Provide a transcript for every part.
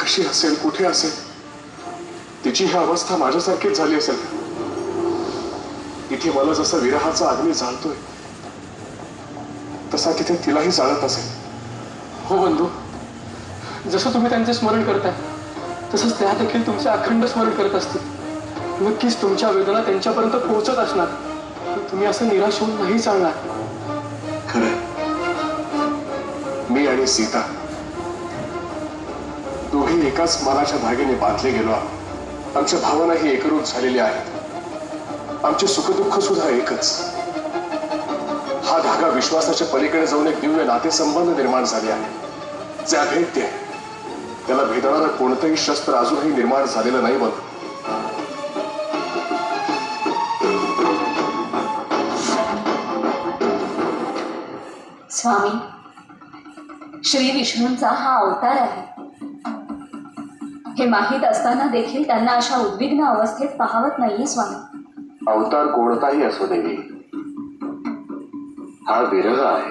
कशी असेल कुठे असेल? तिची ही अवस्था माझ्यासारखीच झाली असेल. इथे मला जसा विरहाचा अग्नी जाळतोय तसा तिथे तिलाही जाळत असेल. हो बंधू जसं तुम्ही त्यांचे स्मरण करताय तसंच त्या देखील तुमचे अखंड स्मरण करत असतील. नक्कीच तुमच्या वेदना त्यांच्यापर्यंत पोहोचत असणार. तुम्ही असं निराश होऊन नाही चालणार. खरं मी आणि सीता दोघे एकाच मालाच्या धाग्याने बांधले गेलो आहोत. आमच्या भावनाही एकरूप झालेल्या आहेत. आमचे सुखदुःख सुद्धा एकच. हा धागा विश्वासाच्या पलीकडे जाऊन एक दिव्य नातेसंबंध निर्माण झाले आहे. जे अभेद्य आहे. त्याला भेदणारं कोणतंही शस्त्र अजूनही निर्माण झालेलं नाही बघ. स्वामी श्री विष्णूंचा हा अवतार आहे. हे माहीत असताना देखील त्यांना अशा उद्विग्न अवस्थेत पाहावत नाहीये स्वामी. अवतार कोणताही असो देवी हा विरह आहे.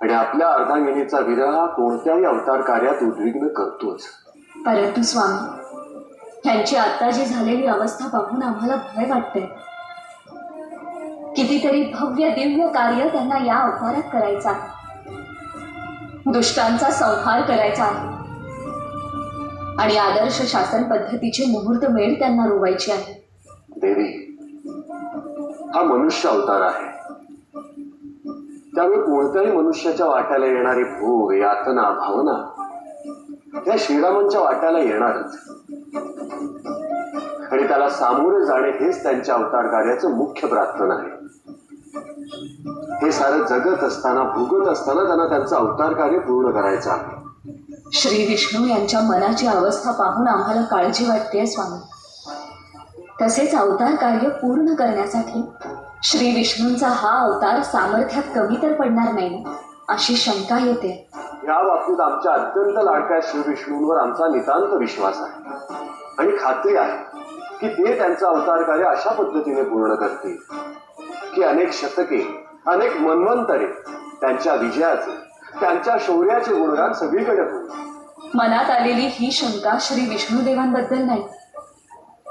आणि आपल्या अर्धांगिनीचा विरह हा कोणत्याही अवतार कार्यात उद्विग्न करतोच. परंतु स्वामी त्यांची आता जी झालेली अवस्था पाहून आम्हाला भय वाटते कितीतरी भव्य दिव्य कार्य त्यांना या अवतारात करायचं आहे. दुष्टांचा संहार करायचा. आहे आणि आदर्श शासन पद्धतीची मुहूर्त मेळ त्यांना रोवायची आहे. देवी हा मनुष्य अवतार आहे. त्यामुळे कोणत्याही मनुष्याच्या वाट्याला येणारी भोग यातना भावना त्या श्रीरामांच्या वाट्याला येणारच. आणि त्याला सामोरे जाणे हेच त्यांच्या अवतार कार्याचं मुख्य प्रार्थना आहे. हे सारं जगत असताना भुगत असताना त्यांना त्यांचं अवतार कार्य पूर्ण करायचं. आहे श्री विष्णू यांच्या मनाची अवस्था पाहून आम्हाला काळजी वाटते स्वामी. तसेच अवतार कार्य पूर्ण करण्यासाठी श्री विष्णूंचा हा अवतार सामर्थ्यात कमी तर पडणार नाही? अशी शंका येते. या बाबतीत आमच्या अत्यंत लाडक्या श्री विष्णूंवर आमचा नितांत विश्वास आहे. आणि खात्री आहे की ते त्यांचं अवतार कार्य अशा पद्धतीने पूर्ण करतील की अनेक शतके अनेक मनवंतरे त्यांच्या विजयाचे त्यांच्या शौर्याचे गुणगान सगळीकडे होईल मनात आलेली ही शंका श्री विष्णुदेवांबद्दल नाही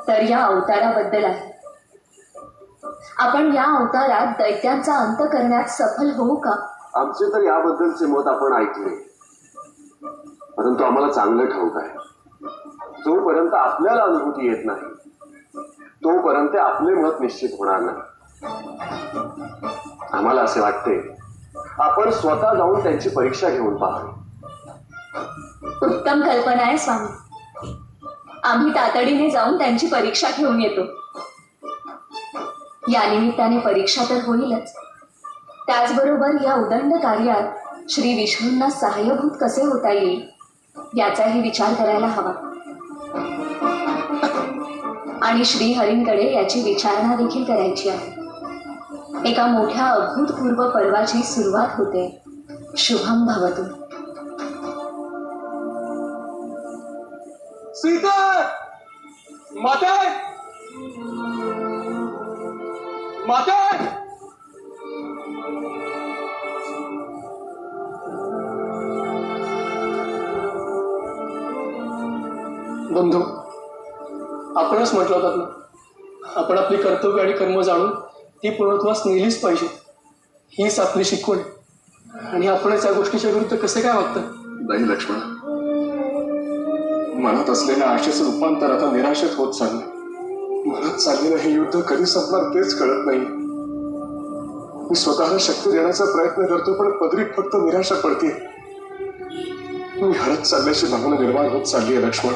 तर या अवताराबद्दल आहे. आपण या अवतारात दैत्यांचा अंत करण्यात सफल होऊ का? आमचे तर याबद्दलचे मत आपण ऐकले. परंतु आम्हाला चांगलं ठाऊक आहे. जोपर्यंत आपल्याला अनुभूती येत नाही तोपर्यंत आपले मत निश्चित होणार नाही. आम्हाला असे वाटते. आपण स्वतः जाऊन त्यांची परीक्षा घेऊन पाहावी उत्तम कल्पना आहे स्वामी. आम्ही तातडीने जाऊन त्यांची परीक्षा घेऊन येतो. या निमित्ताने परीक्षा तर होईलच. त्याचबरोबर या उदंड कार्यात श्री विष्णूंना सहाय्यभूत कसे होता येईल याचाही विचार करायला हवा. आणि श्री हरींकडे याची विचारणा देखील करायची आहे. एका मोठ्या अभूतपूर्व पर्वाची सुरुवात होते. शुभम भवतु. सीता! माता! माता! बंधू आपणच म्हटलं होतात ना. आपण आपली कर्तव्य आणि कर्म जाणून ती पूर्णत्वास नेलीच पाहिजे. हीच आपली शिकवण. आणि आपणच या गोष्टीच्या विरुद्ध कसे काय वागतं नाही लक्ष्मण. मनात असलेल्या आशेचं रूपांतर आता निराशेत होत चाललं मनात चाललेलं हे युद्ध कधी संपणार तेच कळत नाही. मी स्वतःला शक्ती देण्याचा प्रयत्न करतो पण पदरीत फक्त निराशा पडते. मी हरत चालल्याची भावना निर्माण होत चालली आहे लक्ष्मण.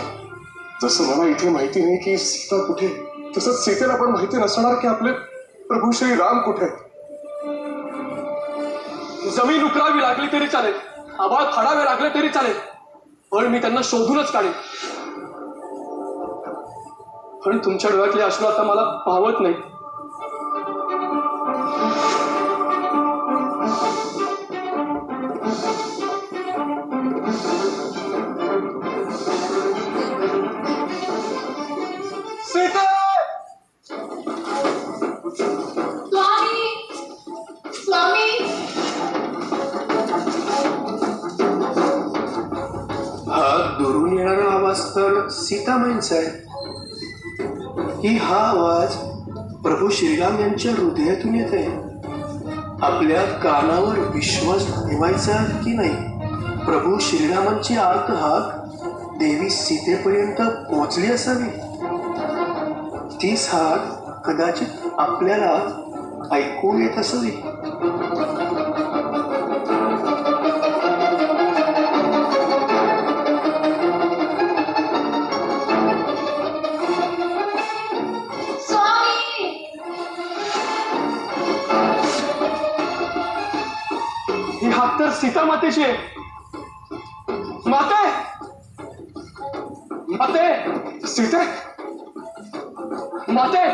जसं मला इथे माहिती नाही की सीता कुठे तसंच सीतेला पण माहिती नसणार की आपले प्रभू श्री राम कुठे? आहेत. जमीन उकरावी लागली तरी चालेल. आभाळ खडावे लागले तरी चालेल. पण मी त्यांना शोधूनच काढेन. पण तुमच्या डोळ्यातले अश्रू आता मला पाहत नाही तर सीतामाईंचा आहे की हा आवाज प्रभू श्रीराम यांच्या हृदयातून येत आहे आपल्या कानावर विश्वास ठेवायचा की नाही? प्रभू श्रीरामांची आर्त हाक देवी सीतेपर्यंत पोहोचली असावी. तीच हाक कदाचित आपल्याला ऐकू येत असावी. ही हात तर सीता मातेची आहे. माते! माते! सीते! माते!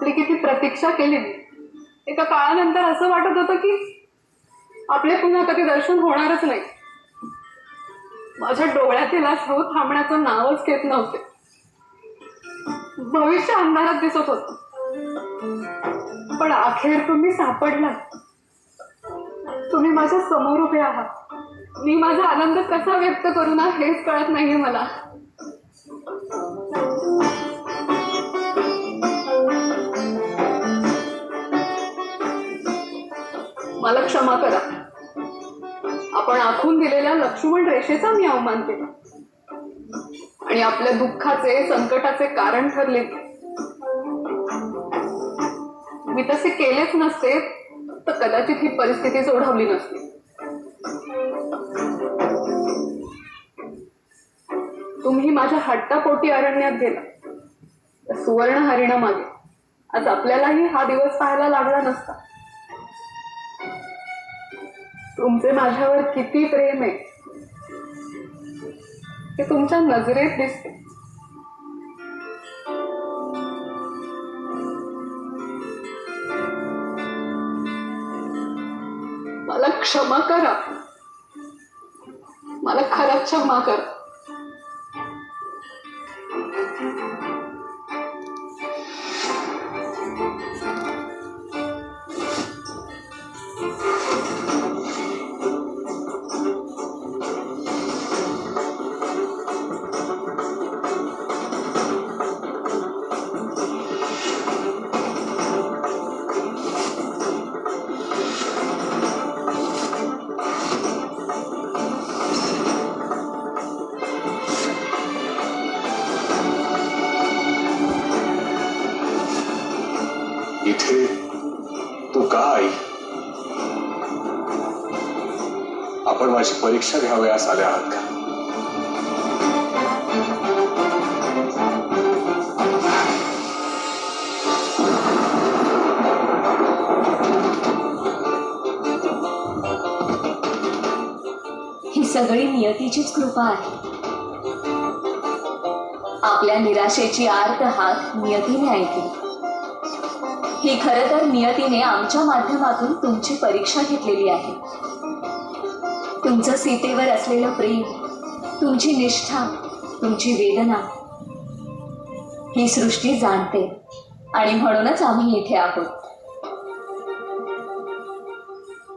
आपली किती प्रतीक्षा केली. एका काळानंतर असं वाटत होतं की आपले पुन्हा कधी दर्शन होणारच नाही. माझ्या डोळ्यातील अश्रू थांबण्याचं नावच घेत नव्हते. भविष्य अंधारात दिसत होत. पण अखेर तुम्ही सापडला तुम्ही माझ्यासमोर उभे आहात. मी माझा आनंद कसा व्यक्त करू ना हेच कळत नाहीये मला. मला क्षमा करा. आपण आखून दिलेल्या लक्ष्मण रेषेचा मी अवमान केला. आणि आपल्या दुःखाचे संकटाचे कारण ठरले. मी तसे केलेच नसते तर कदाचित ही परिस्थिती सोडवली नसते. तुम्ही माझ्या हट्टापोटी अरण्यात गेला. सुवर्ण हरिणा मागे आज आपल्यालाही हा दिवस पाहायला लागला नसता. तुमचे माझ्यावर किती प्रेम आहे? ते तुमच्या नजरेत दिसते. मला क्षमा करा. मला खरंच क्षमा करा. आपण माझी परीक्षा घ्यावयास आल्या आहात का? ही सगळी नियतीचीच कृपा आहे. आपल्या निराशेची आर्त हात नियतीने ऐकली. ही खरं तर नियतीने आमच्या माध्यमातून तुमची परीक्षा घेतलेली आहे. तुमचं सीतेवर असलेलं प्रेम तुमची निष्ठा तुमची वेदना ही सृष्टी जाणते आणि म्हणूनच आम्ही इथे आहोत.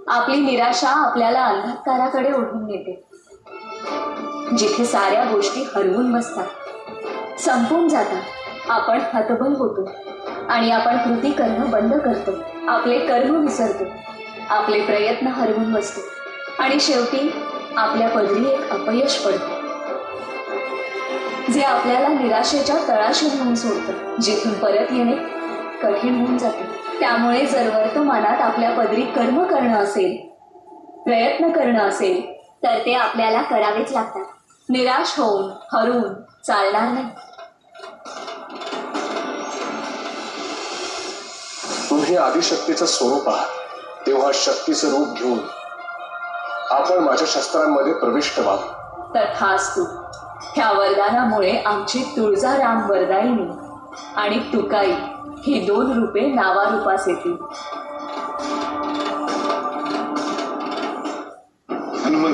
आपली निराशा आपल्याला अंधकाराकडे ओढून नेते. जिथे साऱ्या गोष्टी हरवून बसतात संपून जातात आपण हतबल होतो आणि आपण कृती करणं बंद करतो आपले कर्म विसरतो आपले प्रयत्न हरवून बसतो. आणि शेवटी आपल्या पदरी एक अपयश पडतं. जे आपल्याला निराशेच्या तळाशी घेऊन सोडतं जिथून परत येणे कठीण होऊन जाते. त्यामुळे जर वर्तमानात आपल्या पदरी कर्म करणं असेल प्रयत्न करणं असेल तर ते आपल्याला करावेच लागतात. निराश होऊन हरवून चालणार नाही. तुम्ही आदिशक्तीचं स्वरूप आहात. तेव्हा शक्तीचं रूप घेऊन आपण माझ्या शस्त्रांमध्ये प्रविष्ट व्हावं तथास्तु ह्या वरदानामुळे आमची तुळजाराम वरदायिनी आणि तुकाई ही दोन रूपे नावारूपास येतील. हनुमंत